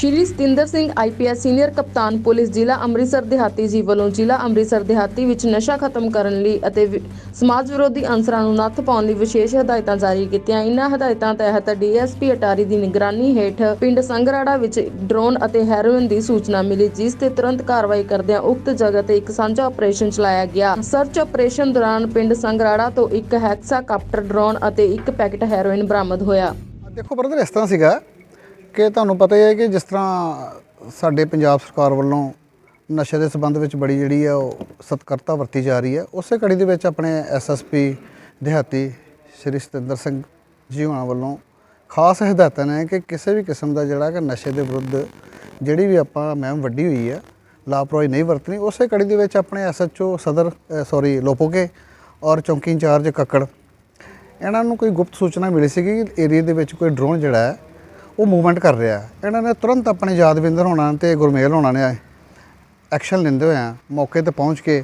ਸ਼੍ਰੀ Satinder Singh IPS senior ਕਪਤਾਨ police ਜ਼ਿਲ੍ਹਾ ਅੰਮ੍ਰਿਤਸਰ ਦਿਹਾਤੀ ਜੀ ਵੱਲੋਂ ਜ਼ਿਲ੍ਹਾ ਅੰਮ੍ਰਿਤਸਰ ਦਿਹਾਤੀ ਵਿੱਚ ਨਸ਼ਾ ਖਤਮ ਕਰਨ ਲਈ ਅਤੇ ਵਿ- ਸਮਾਜ ਵਿਰੋਧੀ ਅਨਸਰਾਂ ਨੂੰ ਨੱਥ ਪਾਉਣ ਲਈ ਵਿਸ਼ੇਸ਼ ਹਦਾਇਤਾਂ ਜਾਰੀ ਕੀਤੀਆਂ। ਇਨ੍ਹਾਂ ਹਦਾਇਤਾਂ ਤਹਿਤ ਡੀਐਸਪੀ ਅਟਾਰੀ ਦੀ ਨਿਗਰਾਨੀ ਹੇਠ ਪਿੰਡ ਸੰਗਰਾੜਾ ਵਿੱਚ ਡਰੋਨ ਅਤੇ ਹੈਰੋਇਨ ਦੀ ਸੂਚਨਾ ਮਿਲੀ, ਜਿਸ ਤੇ ਤੁਰੰਤ ਕਾਰਵਾਈ ਕਰਦਿਆਂ ਉਕਤ ਜਗ੍ਹਾ ਤੇ ਇੱਕ ਸਾਂਝਾ ਆਪਰੇਸ਼ਨ ਚਲਾਇਆ ਗਿਆ। ਸਰਚ ਆਪਰੇਸ਼ਨ ਦੌਰਾਨ ਪਿੰਡ ਸੰਗਰਾੜਾ ਤੋਂ ਇੱਕ ਹੈਕਸਾਕਾਪਟਰ ਡਰੋਨ ਅਤੇ ਇੱਕ ਪੈਕੇਟ ਹੈਰੋਇਨ ਬਰਾਮਦ ਹੋਇਆ। ਦੇਖੋ ਬ੍ਰਦਰ ਇਸ ਤਰ੍ਹਾਂ ਸੀਗਾ ਕਿ ਤੁਹਾਨੂੰ ਪਤਾ ਹੀ ਹੈ ਕਿ ਜਿਸ ਤਰ੍ਹਾਂ ਸਾਡੇ ਪੰਜਾਬ ਸਰਕਾਰ ਵੱਲੋਂ ਨਸ਼ੇ ਦੇ ਸਬੰਧ ਵਿੱਚ ਬੜੀ ਜਿਹੜੀ ਆ ਉਹ ਸਤਕਰਤਾ ਵਰਤੀ ਜਾ ਰਹੀ ਹੈ, ਉਸੇ ਕੜੀ ਦੇ ਵਿੱਚ ਆਪਣੇ ਐਸਐਸਪੀ ਦਿਹਾਤੀ ਸ਼੍ਰੀ ਸਤਿੰਦਰ ਸਿੰਘ ਜੀ ਹੋਣਾ ਵੱਲੋਂ ਖਾਸ ਹਦਾਇਤਾਂ ਨੇ ਕਿ ਕਿਸੇ ਵੀ ਕਿਸਮ ਦਾ ਜਿਹੜਾ ਕਿ ਨਸ਼ੇ ਦੇ ਵਿਰੁੱਧ ਜਿਹੜੀ ਵੀ ਆਪਾਂ ਮਹਿਮ ਵੱਡੀ ਹੋਈ ਹੈ, ਲਾਪਰਵਾਹੀ ਨਹੀਂ ਵਰਤਣੀ, ਉਸੇ ਕੜੀ ਦੇ ਵਿੱਚ ਆਪਣੇ ਐਸਐਚਓ ਸਦਰ ਸੌਰੀ ਲੋਪੋਕੇ ਔਰ ਚੌਂਕੀ ਇੰਚਾਰਜ ਕੱਕੜ, ਇਹਨਾਂ ਨੂੰ ਕੋਈ ਗੁਪਤ ਸੂਚਨਾ ਮਿਲੀ ਸੀ ਕਿ ਏਰੀਆ ਦੇ ਵਿੱਚ ਕੋਈ ਡਰੋਨ ਜਿਹੜਾ ਹੈ ਉਹ ਮੂਵਮੈਂਟ ਕਰ ਰਿਹਾ। ਇਹਨਾਂ ਨੇ ਤੁਰੰਤ ਆਪਣੇ ਯਾਦਵਿੰਦਰ ਹੋਣਾ ਤੇ ਗੁਰਮੇਲ ਹੋਣਾ ਨੇ ਐਕਸ਼ਨ ਲੈਂਦੇ ਹੋਏ ਹੋਇਆ ਮੌਕੇ ਤੇ ਪਹੁੰਚ ਕੇ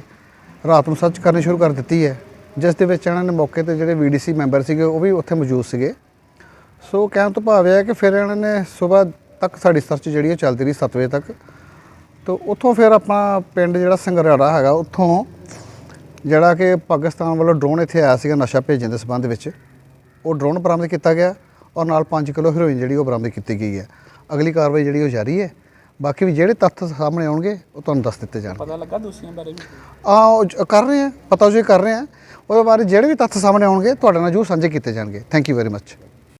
ਰਾਤ ਨੂੰ ਸਰਚ ਕਰਨੀ ਸ਼ੁਰੂ ਕਰ ਦਿੱਤੀ ਹੈ। ਜਿਸ ਦੇ ਵਿੱਚ ਇਹਨਾਂ ਨੇ ਮੌਕੇ ਤੇ ਜਿਹੜੇ ਵੀਡੀਸੀ ਮੈਂਬਰ ਸੀਗੇ, ਉਹ ਵੀ ਉੱਥੇ ਮੌਜੂਦ ਸੀਗੇ। ਸੋ ਕਹਿਣ ਤੋਂ ਭਾਵ ਇਹ ਹੈ ਕਿ ਫਿਰ ਇਹਨਾਂ ਨੇ ਸਵੇਰ ਤੱਕ ਸਾਡੀ ਸਰਚ ਜਿਹੜੀ ਹੈ ਚੱਲਦੀ ਰਹੀ 7 ਵਜੇ ਤੱਕ। ਤੋਂ ਉੱਥੋਂ ਫਿਰ ਆਪਣਾ ਪਿੰਡ ਜਿਹੜਾ ਸੰਗਰਾੜਾ ਹੈਗਾ, ਉੱਥੋਂ ਜਿਹੜਾ ਕਿ ਪਾਕਿਸਤਾਨ ਵੱਲੋਂ ਡਰੋਨ ਇੱਥੇ ਆਇਆ ਸੀਗਾ ਨਸ਼ਾ ਭੇਜਣ ਦੇ ਸਬੰਧ ਵਿੱਚ। ਉਹ ਡਰੋਨ ਬਰਾਮਦ ਕੀਤਾ ਗਿਆ। ਔਰ ਨਾਲ 5 ਕਿਲੋ ਹੈਰੋਇਨ ਜਿਹੜੀ ਉਹ ਬਰਾਮਦ ਕੀਤੀ ਗਈ ਹੈ। ਅਗਲੀ ਕਾਰਵਾਈ ਜਿਹੜੀ ਉਹ ਜਾਰੀ ਹੈ। ਬਾਕੀ ਵੀ ਜਿਹੜੇ ਤੱਥ ਸਾਹਮਣੇ ਆਉਣਗੇ ਉਹ ਤੁਹਾਨੂੰ ਦੱਸ ਦਿੱਤੇ ਜਾਣਗੇ। ਪਤਾ ਲੱਗਾ ਦੋਸ਼ੀਆਂ ਬਾਰੇ ਵੀ? ਆ ਕਰ ਰਹੇ ਆ ਪਤਾ ਜੋ ਕਰ ਰਹੇ ਆ ਉਹਦੇ ਬਾਰੇ ਜਿਹੜੇ ਵੀ ਤੱਥ ਸਾਹਮਣੇ ਆਉਣਗੇ ਤੁਹਾਡੇ ਨਾਲ ਜੂ ਸਾਂਝੇ ਕੀਤੇ ਜਾਣਗੇ। Thank you very much